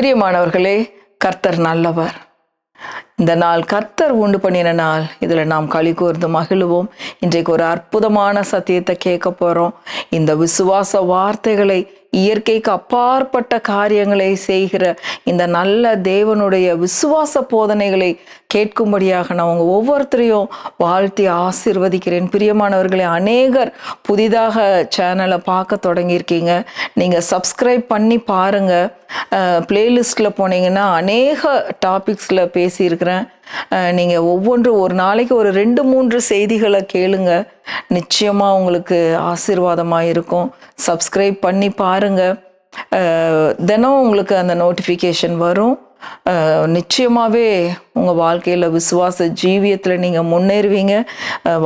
பிரியமானவர்களே கர்த்தர் நல்லவர். இந்த நாள் கர்த்தர் உண்டு பண்ணின நாள். இதில் நாம் களி கூர்ந்து மகிழுவோம். இன்றைக்கு ஒரு அற்புதமான சத்தியத்தை கேட்க போகிறோம் இந்த விசுவாச வார்த்தைகளை இயற்கைக்கு அப்பாற்பட்ட காரியங்களை செய்கிற இந்த நல்ல தேவனுடைய விசுவாச போதனைகளை கேட்கும்படியாக நான் உங்கள் ஒவ்வொருத்தரையும் வாழ்த்தி ஆசிர்வதிக்கிறேன். பிரியமானவர்களே அநேகர் புதிதாக சேனலை பார்க்க தொடங்கியிருக்கீங்க. நீங்கள் சப்ஸ்கிரைப் பண்ணி பாருங்கள் பிளேலிஸ்ட்டில் போனீங்கன்னா அநேக டாபிக்ஸில் பேசியிருக்கிறேன். நீங்கள் ஒவ்வொன்று ஒரு நாளைக்கு ஒரு ரெண்டு மூன்று செய்திகளை கேளுங்க. நிச்சயமாக உங்களுக்கு ஆசீர்வாதமாக இருக்கும். சப்ஸ்கிரைப் பண்ணி பாருங்கள் தினம் உங்களுக்கு அந்த நோட்டிஃபிகேஷன் வரும். நிச்சயமாகவே உங்கள் வாழ்க்கையில் விசுவாச ஜீவியத்தில் நீங்கள் முன்னேறுவீங்க.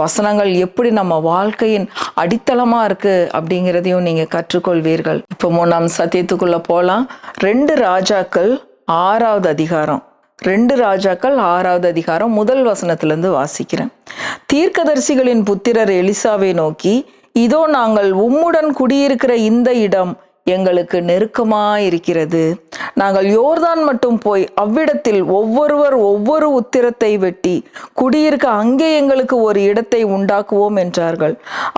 வசனங்கள் எப்படி நம்ம வாழ்க்கையின் அடித்தளமாக இருக்குது அப்படிங்கிறதையும் நீங்கள் கற்றுக்கொள்வீர்கள். இப்போ நாம் சத்தியத்துக்குள்ளே போகலாம் ரெண்டு ராஜாக்கள் ஆறாவது அதிகாரம். ரெண்டு ராஜாக்கள் ஆறாவது அதிகாரம் முதல் வசனத்திலிருந்து வாசிக்கிறேன். தீர்க்கதரிசிகளின் புத்திரர் எலிசாவை நோக்கி இதோ நாங்கள் உம்முடன் குடியிருக்கிற இந்த இடம் எங்களுக்கு நெருக்கமாயிருக்கிறது. நாங்கள் யோர்தான் மட்டும் போய் அவ்விடத்தில் ஒவ்வொருவர் ஒவ்வொரு உத்திரத்தை வெட்டி குடியிருக்க அங்கே எங்களுக்கு ஒரு இடத்தை உண்டாக்குவோம் என்றார்கள்.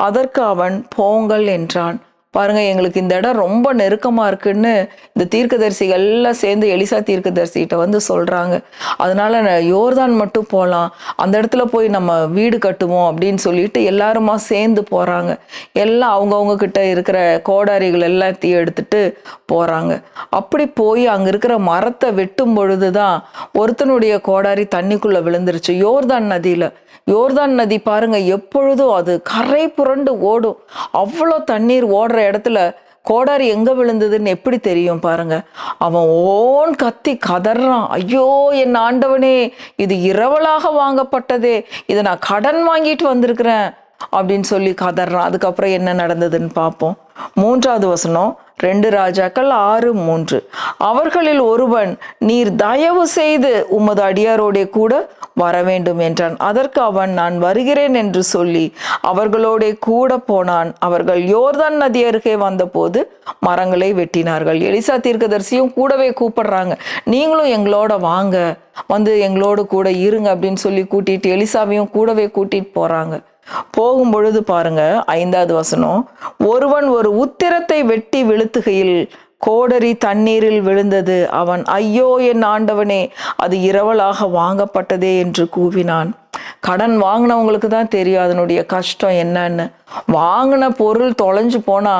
அதற்கு அவன் போங்கள் என்றான். பாருங்க எங்களுக்கு இந்த இடம் ரொம்ப நெருக்கமாக இருக்குன்னு இந்த தீர்க்கதரிசிகள் எல்லாம் சேர்ந்து எலிசா தீர்க்கதரிசிகிட்ட வந்து சொல்கிறாங்க அதனால யோர்தான் மட்டும் போகலாம் அந்த இடத்துல போய் நம்ம வீடு கட்டுவோம் அப்படின்னு சொல்லிட்டு எல்லாருமா சேர்ந்து போகிறாங்க எல்லாம் அவங்கவுங்க கிட்ட இருக்கிற கோடாரிகள் எல்லாத்தையும் எடுத்துட்டு போகிறாங்க அப்படி போய் அங்கே இருக்கிற மரத்தை வெட்டும் பொழுது தான் ஒருத்தனுடைய கோடாரி தண்ணிக்குள்ளே விழுந்துருச்சு. யோர்தான் நதியில். யோர்தான் நதி பாருங்கள் எப்பொழுதும் அது கரை புரண்டு ஓடும். அவ்வளோ தண்ணீர் ஓடுற இடத்துல கோடாரி எங்க விழுந்ததுன்னு எப்படி தெரியும் பாருங்க. அவன் ஓன் கத்தி கதறான். ஐயோ என் ஆண்டவனே இது இரவலாக வாங்கப்பட்டதே. இதை நான் கடன் வாங்கிட்டு வந்திருக்கிறேன் அப்படின்னு சொல்லி கதறான். அதுக்கப்புறம் என்ன நடந்ததுன்னு பார்ப்போம். மூன்றாவது வசனம் ரெண்டு ராஜாக்கள் ஆறு மூன்று. அவர்களில் ஒருவன் நீர் தயவு செய்து உமது அடியாரோடே கூட வர வேண்டும் என்றான். அதற்கு அவன் நான் வருகிறேன் என்று சொல்லி அவர்களோடே கூட போனான். அவர்கள் யோர்தான் நதி அருகே வந்தபோது மரங்களை வெட்டினார்கள். எலிசா தீர்க்கதரிசியும் கூடவே கூப்பிடுறாங்க. நீங்களும் எங்களோட வாங்க. வந்து எங்களோடு கூட இருங்க அப்படின்னு சொல்லி கூட்டிட்டு எலிசாவையும் கூடவே கூட்டிட்டு போறாங்க. போகும் பொழுது பாருங்க ஐந்தாவது வசனம். ஒருவன் ஒரு உத்திரத்தை வெட்டி விழுத்துகையில் கோடரி தண்ணீரில் விழுந்தது. அவன் ஐயோ என் ஆண்டவனே அது இரவலாக வாங்கப்பட்டதே என்று கூவினான். கடன் வாங்கினவங்களுக்கு தான் தெரியும் அதனுடைய கஷ்டம் என்னன்னு. வாங்கின பொருள் தொலைஞ்சு போனா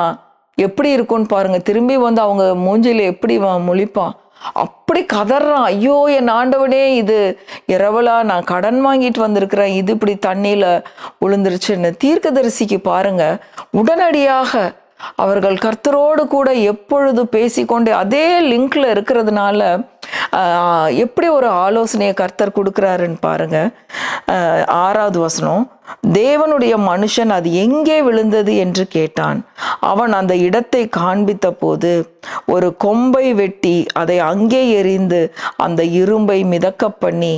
எப்படி இருக்கும்னு பாருங்க. திரும்பி வந்து அவங்க மூஞ்சியில எப்படி முழிப்பான். அப்படி கதறான். ஐயோ என் ஆண்டவனே இது இரவலா நான் கடன் வாங்கிட்டு வந்திருக்கிறேன். இது இப்படி தண்ணியில் விழுந்துருச்சுன்னு தீர்க்கதரிசிக்கு பாருங்க. உடனடியாக அவர்கள் கர்த்தரோடு கூட எப்பொழுது பேசிக்கொண்டே அதே லிங்க்ல இருக்கிறதுனால எப்படி ஒரு ஆலோசனையை கர்த்தர் கொடுக்குறாருன்னு பாருங்க. ஆறாவது வசனம் தேவனுடைய மனுஷன் அது எங்கே விழுந்தது என்று கேட்டான். அவன் அந்த இடத்தை காண்பித்த போது ஒரு கொம்பை வெட்டி அதை அங்கே எறிந்து அந்த இரும்பை மிதக்க பண்ணி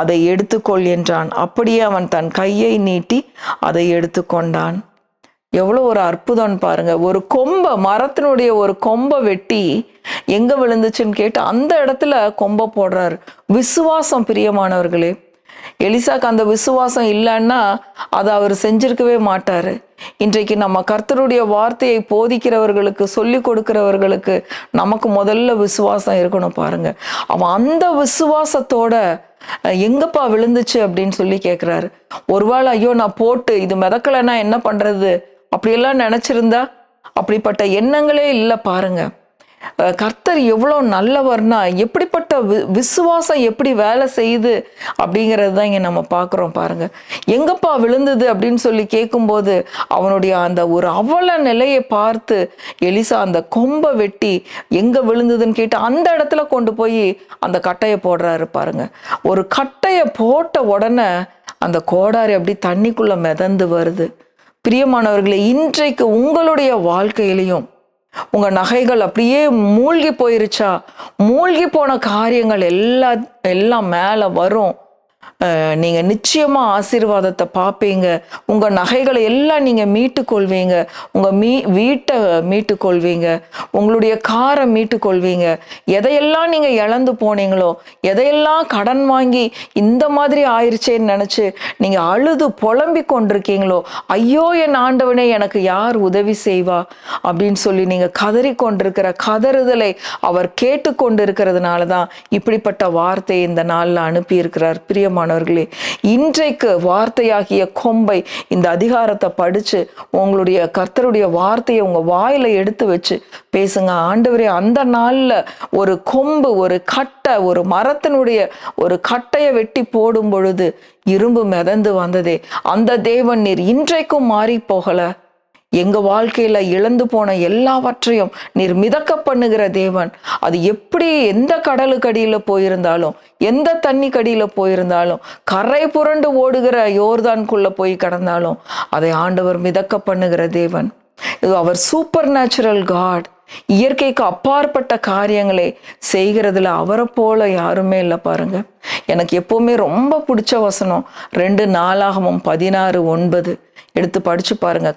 அதை எடுத்துக்கொள் என்றான். அப்படியே அவன் தன் கையை நீட்டி அதை எடுத்துக்கொண்டான். எவ்வளோ ஒரு அற்புதம்னு பாருங்க. ஒரு கொம்பை மரத்தினுடைய ஒரு கொம்பை வெட்டி எங்கே விழுந்துச்சுன்னு கேட்டு அந்த இடத்துல கொம்பை போடுறாரு. விசுவாசம் பிரியமானவர்களே. எலிசாக்கு அந்த விசுவாசம் இல்லைன்னா அதை அவர் செஞ்சிருக்கவே மாட்டார். இன்றைக்கு நம்ம கர்த்தருடைய வார்த்தையை போதிக்கிறவர்களுக்கு சொல்லி கொடுக்கிறவர்களுக்கு நமக்கு முதல்ல விசுவாசம் இருக்கணும் பாருங்க. அவன் அந்த விசுவாசத்தோட எங்கப்பா விழுந்துச்சு? அப்படின்னு சொல்லி கேட்குறாரு ஒருவேளை ஐயோ நான் போட்டு இது மிதக்கலைன்னா என்ன பண்ணுறது அப்படியெல்லாம் நினச்சிருந்தா அப்படிப்பட்ட எண்ணங்களே இல்லை பாருங்க. கர்த்தர் எவ்வளோ நல்லவர்னா எப்படிப்பட்ட வி விசுவாசம் எப்படி வேலை செய்யுது அப்படிங்கிறது தான் இங்கே நம்ம பார்க்குறோம் பாருங்க. எங்கப்பா விழுந்தது அப்படின்னு சொல்லி கேட்கும்போது அவனுடைய அந்த ஒரு அவல நிலையை பார்த்து எலிசா அந்த கொம்பை வெட்டி எங்கே விழுந்ததுன்னு கேட்டு அந்த இடத்துல கொண்டு போய் அந்த கட்டையை போடுறாரு பாருங்க. ஒரு கட்டையை போட்ட உடனே அந்த கோடாரி அப்படி தண்ணிக்குள்ளே மிதந்து வருது. பிரியமானவர்களே இன்றைக்கு உங்களுடைய வாழ்க்கையிலையும் உங்க நகைகள் அப்படியே மூழ்கி போயிருச்சா? மூழ்கி போன காரியங்கள் எல்லா எல்லாம் மேல வரும். நீங்கள் நிச்சயமாக ஆசீர்வாதத்தை பார்ப்பீங்க உங்கள் நகைகளை எல்லாம் நீங்கள் மீட்டுக்கொள்வீங்க உங்கள் மீ வீட்டை மீட்டுக்கொள்வீங்க உங்களுடைய காரை மீட்டுக்கொள்வீங்க எதையெல்லாம் நீங்கள் இழந்து போனீங்களோ எதையெல்லாம் கடன் வாங்கி இந்த மாதிரி ஆயிடுச்சேன்னு நினச்சி நீங்கள் அழுது புலம்பி கொண்டிருக்கீங்களோ ஐயோ என் ஆண்டவனே எனக்கு யார் உதவி செய்வா? அப்படின்னு சொல்லி நீங்கள் கதறி கொண்டிருக்கிற கதறுதலை அவர் கேட்டுக்கொண்டு இருக்கிறதுனால தான் இப்படிப்பட்ட வார்த்தையை இந்த நாளில் அனுப்பியிருக்கிறார். பிரியமான பிரியமானவர்களே இன்றைக்கு வார்த்தையாகிய கொம்பை இந்த அதிகாரத்தை படிச்சு உங்களுடைய கர்த்தருடைய வார்த்தையை உங்க வாயில எடுத்து வச்சு பேசுங்க. ஆண்டவரே அந்த நாள்ல ஒரு கொம்பு ஒரு கட்டை ஒரு மரத்தினுடைய ஒரு கட்டையை வெட்டி போடும் பொழுது இரும்பு மிதந்து வந்ததே. அந்த தேவன் நீர் இன்றைக்கும் மாறி போகல. எங்க வாழ்க்கையில இழந்து போன எல்லாவற்றையும் நீர் மிதக்க பண்ணுகிற தேவன். அது எப்படி எந்த கடலுக்கடியில போயிருந்தாலும் எந்த தண்ணி கடியில போயிருந்தாலும் கரை புரண்டு ஓடுகிற யோர்தான்குள்ள போய் கடந்தாலும் அதை ஆண்டவர் மிதக்க பண்ணுகிற தேவன். இது அவர் சூப்பர் நேச்சுரல் காட் இயற்கைக்கு அப்பாற்பட்ட காரியங்களை செய்கிறதுல அவரை போல யாருமே இல்லை பாருங்க. எனக்கு எப்பவுமே ரொம்ப பிடிச்ச வசனம் ரெண்டு நாளாகவும் பதினாறு ஒன்பது. எடுத்து படிச்சு பாருங்க.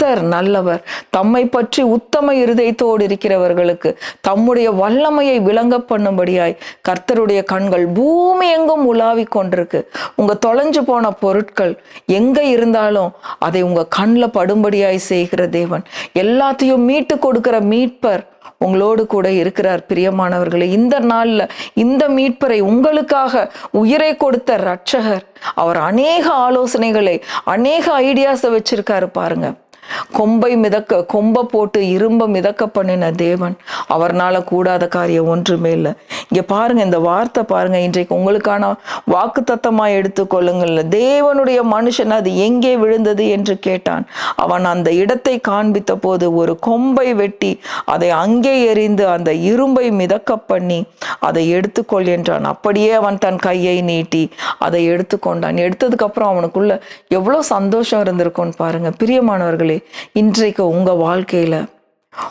கர்த்தர் நல்லவர். தம்மை பற்றி உத்தம இருதயத்தோடு இருக்கிறவர்களுக்கு தம்முடைய வல்லமையை விளங்க பண்ணும்படியாய் கர்த்தருடைய கண்கள் பூமி எங்கும் உலாவிக் கொண்டிருக்கு. உங்க தொலைஞ்சு போன பொருட்கள் எங்க இருந்தாலும் அதை உங்க கண்ணில் படும்படியாய் செய்கிற தேவன். எல்லாத்தையும் மீட்டு கொடுக்கிற மீட்பர் உங்களோடு கூட இருக்கிறார் பிரியமானவர்களே. இந்த நாளில் இந்த மீட்பரை உங்களுக்காக உயிரை கொடுத்த ரட்சகர் அவர் அநேக ஆலோசனைகளை அநேக ஐடியாஸை வச்சிருக்காரு பாருங்க. கொம்பை மிதக்க கொம்பை போட்டு இரும்ப மிதக்க பண்ணின தேவன். அவர்னால கூடாத காரியம் ஒன்றுமே இல்லை. இங்க பாருங்க இந்த வார்த்தை பாருங்க இன்றைக்கு உங்களுக்கான வாக்கு தத்தமா எடுத்துக்கொள்ளுங்கள் தேவனுடைய மனுஷன் அது எங்கே விழுந்தது என்று கேட்டான். அவன் அந்த இடத்தை காண்பித்த போது ஒரு கொம்பை வெட்டி அதை அங்கே எறிந்து அந்த இரும்பை மிதக்க பண்ணி அதை எடுத்துக்கொள் என்றான். அப்படியே அவன் தன் கையை நீட்டி அதை எடுத்துக்கொண்டான். எடுத்ததுக்கு அப்புறம் அவனுக்குள்ள எவ்வளவு சந்தோஷம் இருந்திருக்கும்னு பாருங்க. பிரியமானவர்களே இன்றைக்கு உங்க வாழ்க்கையில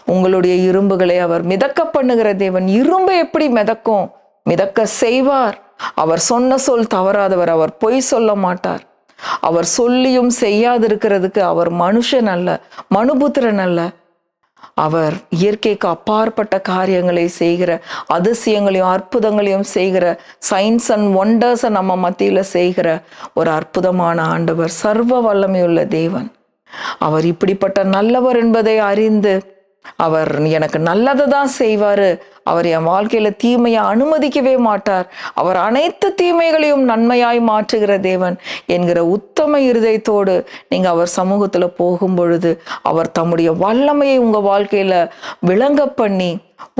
உங்களுடைய இரும்புகளை அவர் மிதக்க பண்ணுகிற தேவன். இரும்பு எப்படி மிதக்கும்? மிதக்க செய்வார். அவர் சொன்ன சொல் தவறாதவர். அவர் பொய் சொல்ல மாட்டார். அவர் சொல்லியும் செய்யாதிருக்கிறதுக்கு அவர் மனுஷன் அல்ல மனுபுத்திரன் அல்ல. அவர் இயற்கைக்கு அப்பாற்பட்ட காரியங்களை செய்கிற அதிசயங்களையும் அற்புதங்களையும் செய்கிற சயின்ஸ் அண்ட் ஒண்டர்ஸை நம்ம மத்தியில செய்கிற ஒரு அற்புதமான ஆண்டவர் சர்வ வல்லமையுள்ள தேவன். அவர் இப்படிப்பட்ட நல்லவர் என்பதை அறிந்து அவர் எனக்கு நல்லதை தான் செய்வாரு. அவர் என் வாழ்க்கையில தீமையை அனுமதிக்கவே மாட்டார். அவர் அனைத்து தீமைகளையும் நன்மையாய் மாற்றுகிற தேவன் என்கிற உத்தம இருதயத்தோடு நீங்க அவர் சமூகத்துல போகும் பொழுது அவர் தம்முடைய வல்லமையை உங்க வாழ்க்கையில விளங்க பண்ணி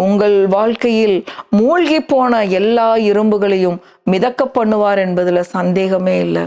உங்கள் வாழ்க்கையில் மூழ்கி போன எல்லா இரும்புகளையும் மிதக்க பண்ணுவார் என்பதுல சந்தேகமே இல்லை.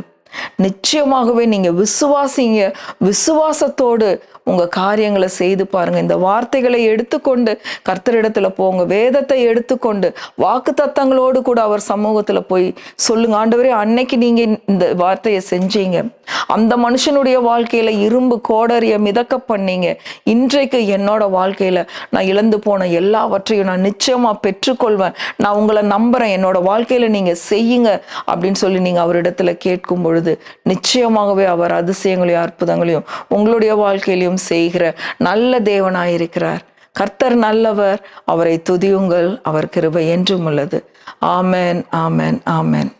நிச்சயமாகவே நீங்க விசுவாசிங்க. விசுவாசத்தோடு உங்க காரியங்களை செய்து பாருங்க. இந்த வார்த்தைகளை எடுத்துக்கொண்டு கர்த்தரிடத்தில் போங்க. வேதத்தை எடுத்துக்கொண்டு வாக்கு தத்தங்களோடு கூட அவர் சமூகத்துல போய் சொல்லுங்க. ஆண்டவரே அன்னைக்கு நீங்க இந்த வார்த்தையை செஞ்சீங்க. அந்த மனுஷனுடைய வாழ்க்கையில இரும்பு கோடரியை மிதக்க பண்ணீங்க. இன்றைக்கு என்னோட வாழ்க்கையில நான் இழந்து போன எல்லாவற்றையும் நான் நிச்சயமா பெற்றுக்கொள்வேன். நான் உங்களை நம்புறேன். என்னோட வாழ்க்கையில நீங்க செய்யுங்க அப்படின்னு சொல்லி நீங்க அவரிடத்துல கேட்கும் பொழுது நிச்சயமாகவே அவர் அதிசயங்களையும் அற்புதங்களையும் உங்களுடைய வாழ்க்கையிலையும் செய்கிற நல்ல தேவனாயிருக்கிறார் கர்த்தர் நல்லவர். அவரை துதியுங்கள். அவர் கிருபை என்றும் உள்ளது. ஆமேன் ஆமென் ஆமேன்.